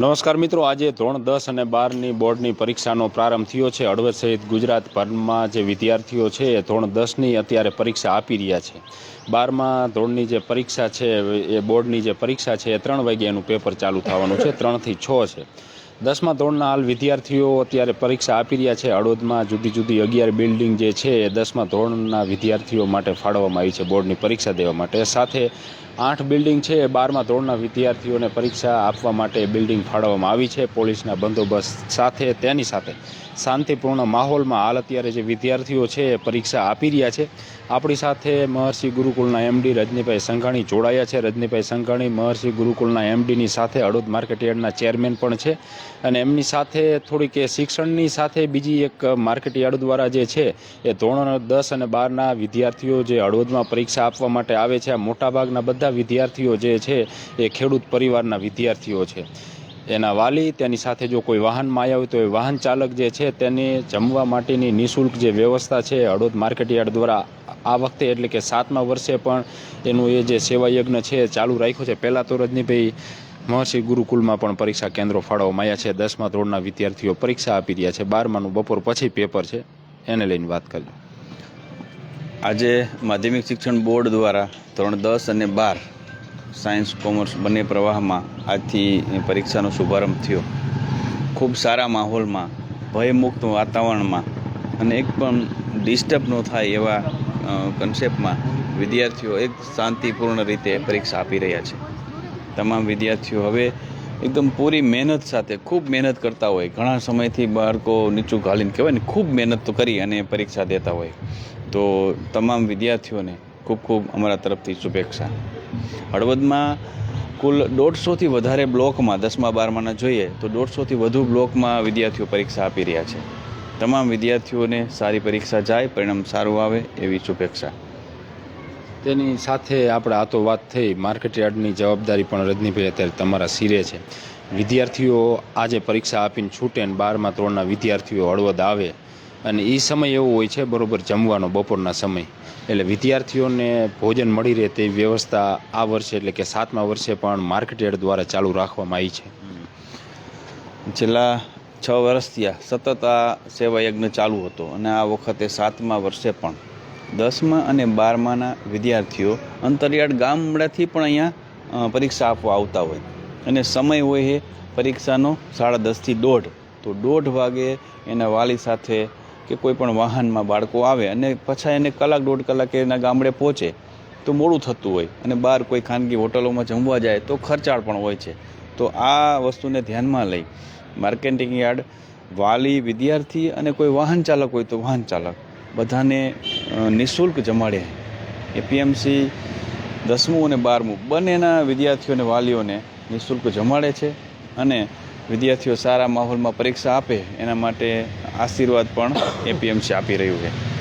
નમસ્કાર મિત્રો, આજે ધોરણ દસ અને બારની બોર્ડની પરીક્ષાનો પ્રારંભ થયો છે. હળવદ સહિત ગુજરાતભરમાં જે વિદ્યાર્થીઓ છે એ ધોરણ દસની અત્યારે પરીક્ષા આપી રહ્યા છે. બારમાં ધોરણની જે પરીક્ષા છે, એ બોર્ડની જે પરીક્ષા છે, એ ત્રણ વાગ્યાનું પેપર ચાલુ થવાનું છે. ત્રણથી છ છે. દસમા ધોરણના હાલ વિદ્યાર્થીઓ અત્યારે પરીક્ષા આપી રહ્યા છે. હળવદમાં જુદી જુદી અગિયાર બિલ્ડિંગ જે છે એ દસમા ધોરણના વિદ્યાર્થીઓ માટે ફાળવવામાં આવી છે, બોર્ડની પરીક્ષા દેવા માટે. સાથે આઠ બિલ્ડિંગ છે એ બારમા ધોરણના વિદ્યાર્થીઓને પરીક્ષા આપવા માટે બિલ્ડિંગ ફાળવવામાં આવી છે. પોલીસના બંદોબસ્ત સાથે, તેની સાથે શાંતિપૂર્ણ માહોલમાં હાલ અત્યારે જે વિદ્યાર્થીઓ છે એ પરીક્ષા આપી રહ્યા છે. આપણી સાથે મહર્ષિ ગુરુકુળના એમડી રજનીભાઈ સંઘાણી જોડાયા છે. રજનીભાઈ સંઘાણી મહર્ષિ ગુરુકુળના એમડીની સાથે હળવદ માર્કેટયાર્ડના ચેરમેન પણ છે. અને એમની સાથે થોડીક એ શિક્ષણની સાથે બીજી એક માર્કેટયાર્ડ દ્વારા જે છે, એ ધોરણ દસ અને બારના વિદ્યાર્થીઓ જે હળવદમાં પરીક્ષા આપવા માટે આવે છે, આ મોટાભાગના બધા વિદ્યાર્થીઓ જે છે, એ ખેડૂત પરિવારના વિદ્યાર્થીઓ છે. એના વાલી, તેની સાથે જો કોઈ વાહનમાં આવ્યા હોય તો એ વાહન ચાલક જે છે, તેને જમવા માટેની નિઃશુલ્ક જે વ્યવસ્થા છે હળવદ માર્કેટયાર્ડ દ્વારા આ વખતે એટલે કે સાતમા વર્ષે પણ એનું એ જે સેવાયજ્ઞ છે ચાલુ રાખ્યો છે. પહેલાં તો રજનીભાઈ મહર્ષિ ગુરુકુલમાં પણ પરીક્ષા કેન્દ્રો ફાળવવામાં આવ્યા છે. દસમા ધોરણના વિદ્યાર્થીઓ પરીક્ષા આપી રહ્યા છે. બારમાનું બપોર પછી પેપર છે. એને લઈને વાત કરજો આજે માધ્યમિક શિક્ષણ બોર્ડ દ્વારા ધોરણ દસ અને બાર સાયન્સ, કોમર્સ બંને પ્રવાહમાં આજથી પરીક્ષાનો શુભારંભ થયો. ખૂબ સારા માહોલમાં, ભયમુક્ત વાતાવરણમાં અને એક પણ ડિસ્ટર્બ ન થાય એવા કન્સેપ્ટમાં વિદ્યાર્થીઓ એક શાંતિપૂર્ણ રીતે પરીક્ષા આપી રહ્યા છે. તમામ વિદ્યાર્થીઓ હવે એકદમ પૂરી મહેનત સાથે, ખૂબ મહેનત કરતા હોય. ઘણા સમયથી બાળકો નીચું ઘાલીને કહેવાય ને, ખૂબ મહેનત તો કરી અને પરીક્ષા દેતા હોય. તો તમામ વિદ્યાર્થીઓને ખૂબ ખૂબ અમારા તરફથી શુભેચ્છા. હળવદમાં કુલ દોઢસોથી વધારે બ્લોકમાં, દસમા, બારમાના જોઈએ, તો દોઢસોથી વધુ બ્લોકમાં વિદ્યાર્થીઓ પરીક્ષા આપી રહ્યા છે. તમામ વિદ્યાર્થીઓને સારી પરીક્ષા જાય, પરિણામ સારું આવે એવી શુભેચ્છા. તેની સાથે આપણે આ તો વાત થઈ માર્કેટયાર્ડની જવાબદારી પણ રજનીભાઈ અત્યારે તમારા સિરે છે. વિદ્યાર્થીઓ આજે પરીક્ષા આપીને છૂટે ને બારમા ધોરણના વિદ્યાર્થીઓ હળવદ આવે અને એ સમય એવો હોય છે બરોબર જમવાનો બપોરના સમય. એટલે વિદ્યાર્થીઓને ભોજન મળી રહે તેવી વ્યવસ્થા આ વર્ષે એટલે કે સાતમા વર્ષે પણ માર્કેટયાર્ડ દ્વારા ચાલુ રાખવામાં આવી છે. છેલ્લા છ વર્ષથી આ સતત આ સેવા યજ્ઞ ચાલુ હતો અને આ વખતે સાતમા વર્ષે પણ દસમા અને બારમાના વિદ્યાર્થીઓ અંતરિયાળ ગામડાથી પણ અહીંયા પરીક્ષા આપવા આવતા હોય. અને સમય હોય એ પરીક્ષાનો સાડા દસથી દોઢ. તો દોઢ વાગે એના વાલી સાથે કે કોઈ પણ વાહનમાં બાળકો આવે અને પછી એને કલાક દોઢ કલાકે એના ગામડે પહોંચે, તો મોડું થતું હોય. અને બહાર કોઈ ખાનગી હોટલોમાં જમવા જાય તો ખર્ચાળ પણ હોય છે. તો આ વસ્તુને ધ્યાનમાં લઈ માર્કેટિંગ યાર્ડ વાલી વિદ્યાર્થી અને કોઈ વાહન ચાલક હોય તો વાહન ચાલક બધાને નિઃશુલ્ક જમાડે. એપીએમસી દસમું અને બારમું બંનેના વિદ્યાર્થીઓને વાલીઓને નિઃશુલ્ક જમાડે છે અને વિદ્યાર્થીઓ સારા માહોલમાં પરીક્ષા આપે. એના માટે આશીર્વાદ પણ એપીએમસી આપી રહ્યું છે.